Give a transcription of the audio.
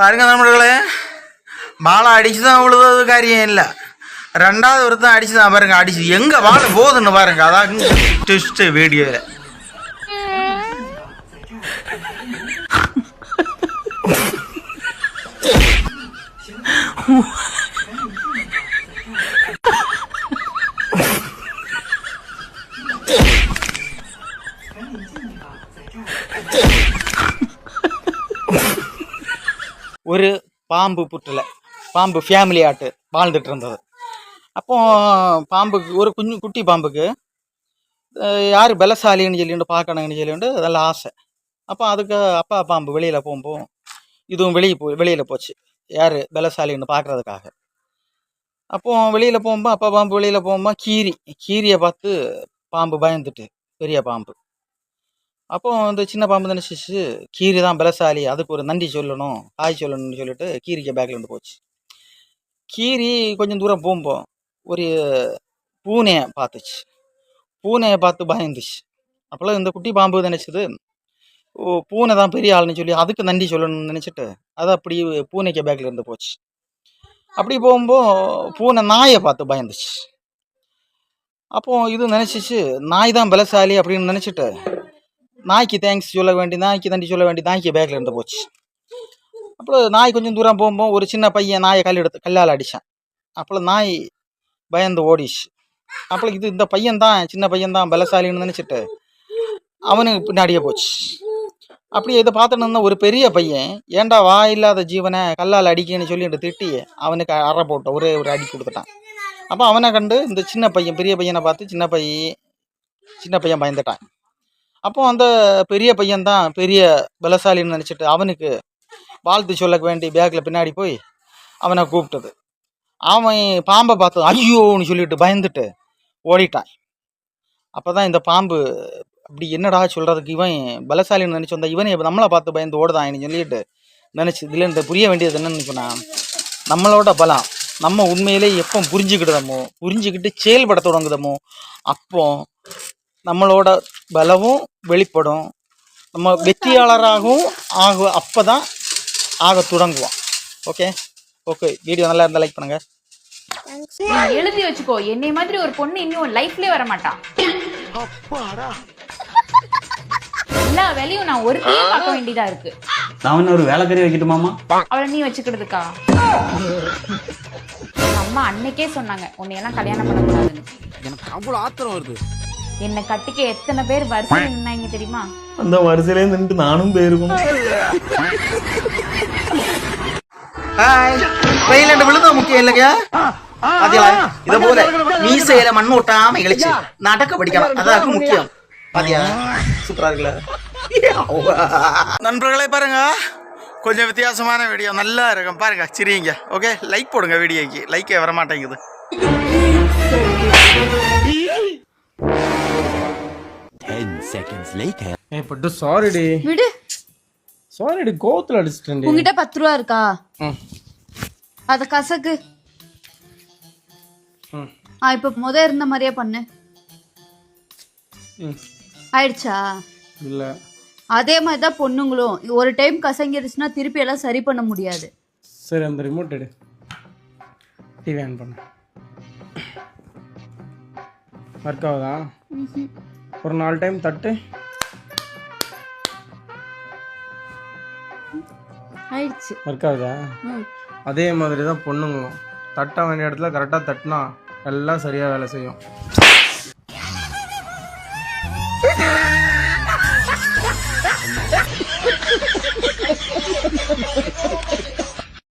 பாருங்க நம்மளே வாழை அடிச்சு தான் விழுவது காரியம் இல்லை. ரெண்டாவது ஒருத்தன் அடிச்சு தான் பாருங்க அடிச்சு. எங்க வாழ போகுதுன்னு பாருங்க அதான் ட்விஸ்ட் வீடியோவில் ஒரு பாம்பு புற்றில் பாம்பு ஃபேமிலி ஆட்டு வாழ்ந்துட்டு இருந்தது அப்போ பாம்புக்கு ஒரு குஞ்சு குட்டி பாம்புக்கு யார் பலசாலின்னு சொல்லிட்டு பார்க்கணுங்கன்னு சொல்லிட்டு அதெல்லாம் ஆசை. அப்போ அதுக்கு அப்பா பாம்பு வெளியில் போகும்போது இதுவும் வெளியே போ வெளியில் போச்சு. யார் பலசாலின்னு பார்க்கறதுக்காக. அப்போ வெளியில் போகும்போது அப்பா பாம்பு வெளியில் போகும்போது கீரி கீரியை பார்த்து பாம்பு பயந்துட்டு பெரிய பாம்பு. அப்போ அந்த சின்ன பாம்பு நினச்சிச்சு கீரி தான் பலசாலி. அதுக்கு ஒரு நன்றி சொல்லணும் ஹாய் சொல்லணும்னு சொல்லிட்டு கீரிக்கு பேக்கில் இருந்து போச்சு. கீரி கொஞ்சம் தூரம் போகும்போ ஒரு பூனையை பார்த்துச்சு. பூனையை பார்த்து பயந்துச்சு. அப்போல்லாம் இந்த குட்டி பாம்பு நினச்சது ஓ பூனை தான் பெரிய ஆளுன்னு சொல்லி அதுக்கு நன்றி சொல்லணும்னு நினச்சிட்டு அது அப்படி பூனைக்கு பேக்கில் இருந்து போச்சு. அப்படி போகும்போது பூனை நாயை பார்த்து பயந்துச்சு. அப்போது இது நினச்சிச்சு நாய் தான் பலசாலி அப்படின்னு நினச்சிட்டு நாய்க்கு தேங்க்ஸ் சொல்ல வேண்டி நாய்க்கு தண்டி சொல்ல வேண்டி நாய்க்கு பேக்கில் இருந்து போச்சு. அப்புறம் நாய் கொஞ்சம் தூரம் போகும்போது ஒரு சின்ன பையன் நாயை கல் எடுத்து கல்லால் அடித்தான் அப்போ நாய் பயந்து ஓடிச்சு. அப்போ இது இந்த பையன் தான் சின்ன பையன் தான் பலசாலின்னு நினச்சிட்டு அவனுக்கு பின்னாடியே போச்சு. அப்படி இதை பார்த்துட்டு ஒரு பெரிய பையன் ஏன்டா வா இல்லாத ஜீவனை கல்லால் அடிக்கன்னு சொல்லிட்டு திட்டி அவனுக்கு அற போட்ட ஒரே ஒரு அடி கொடுத்துட்டான். அப்போ அவனை கண்டு இந்த சின்ன பையன் பெரிய பையனை பார்த்து சின்ன பையன் சின்ன பையன் பயந்துட்டான். அப்போ அந்த பெரிய பையன் தான் பெரிய பலசாலின்னு நினச்சிட்டு அவனுக்கு வாழ்த்து சொல்ல வேண்டி பேக்கில் பின்னாடி போய் அவனை கூப்பிட்டது. அவன் பாம்பை பார்த்து ஐயோன்னு சொல்லிட்டு பயந்துட்டு ஓடிட்டான். அப்போ தான் இந்த பாம்பு அப்படி என்னடா சொல்கிறதுக்கு இவன் பலசாலின்னு நினச்சி வந்தா இவனே நம்மளை பார்த்து பயந்து ஓடுதான் சொல்லிட்டு நினச்சி இதில் இந்த புரிய வேண்டியது என்னன்னு சொன்னால் நம்மளோட பலம் நம்ம உண்மையிலே எப்போ புரிஞ்சுக்கிடுதமோ புரிஞ்சுக்கிட்டு செயல்பட தொடங்குதமோ அப்போ நம்மளோட பலமும் வெளிப்படும். நம்ம வெற்றியாளராகவும் ஆக அப்போ தான் ஆக தொடங்குவோம் ஓகே ஓகே வீடியோ நல்லா இருந்தால் லைக் பண்ணுங்கள் எழுதி வச்சுக்கோ. என்னை மாதிரி ஒரு பொண்ணு இன்னும் லைஃப்லயே வர மாட்டான் எல்லா வேலையும் நான் ஒருத்தையே பார்க்க வேண்டியதா இருக்கு. நான் ஒரு வேலைக்கறி வைக்கட்டுமாமா அவளை நீ வச்சுக்கிடுதுக்கா அம்மா அன்னைக்கே சொன்னாங்க உன்னையெல்லாம் கல்யாணம் பண்ணக்கூடாதுன்னு. எனக்கு அவ்வளவு ஆத்திரம் வருது. என்னை கட்டிக்க எத்தனை பேர் வரிசையில் நின்னாங்க தெரியுமா? அந்த வரிசையிலே நின்று நானும் போயிருக்கணும் வெயிலண்டு விழுந்தா முக்கியம் இல்லைங்க? பாத்தீங்களா இத போல மீசையில மண் ஒட்டாம இழிச்சு நடக்க படிக்கலாம். அதான் முக்கியம். பாத்தியா? சூப்பரா இருக்குல்ல? நண்பர்களே பாருங்க. கொஞ்சம் வித்தியாசமான வீடியோ நல்லா இருக்கும். பாருங்க சிரிங்க ஓகே லைக் போடுங்க வீடியோக்கு லைக்கே வர மாட்டேங்குது ஏய் பட்டு சாரி டி விடு. சாரி டி கோவத்துல அடிச்சிட்டேன் டி உங்ககிட்ட பத்து ரூபா இருக்கா? ம். அத கசக்கு. ம். ஆ இப்ப முத இருந்த மாதிரியே பண்ணு. ம். ஆயிடுச்சா? இல்ல. அதே மாதிரி தான் பொண்ணுங்களும். ஒரு டைம் கசங்கிருச்சுன்னா திருப்பி எல்லாம் சரி பண்ண முடியாது. சரி அந்த ரிமோட் எடு. டிவி ஆன் பண்ணு. ஒர்க் ஆகுதா? ஒரு நாலு டைம் தட்டு. ஆயிடுச்சு. ஒர்க் ஆகுதா. அதே மாதிரி தான் பொண்ணுங்களும். தட்ட வேண்டிய இடத்துல கரெக்டாக தட்டினா எல்லாம் சரியாக வேலை செய்யும்.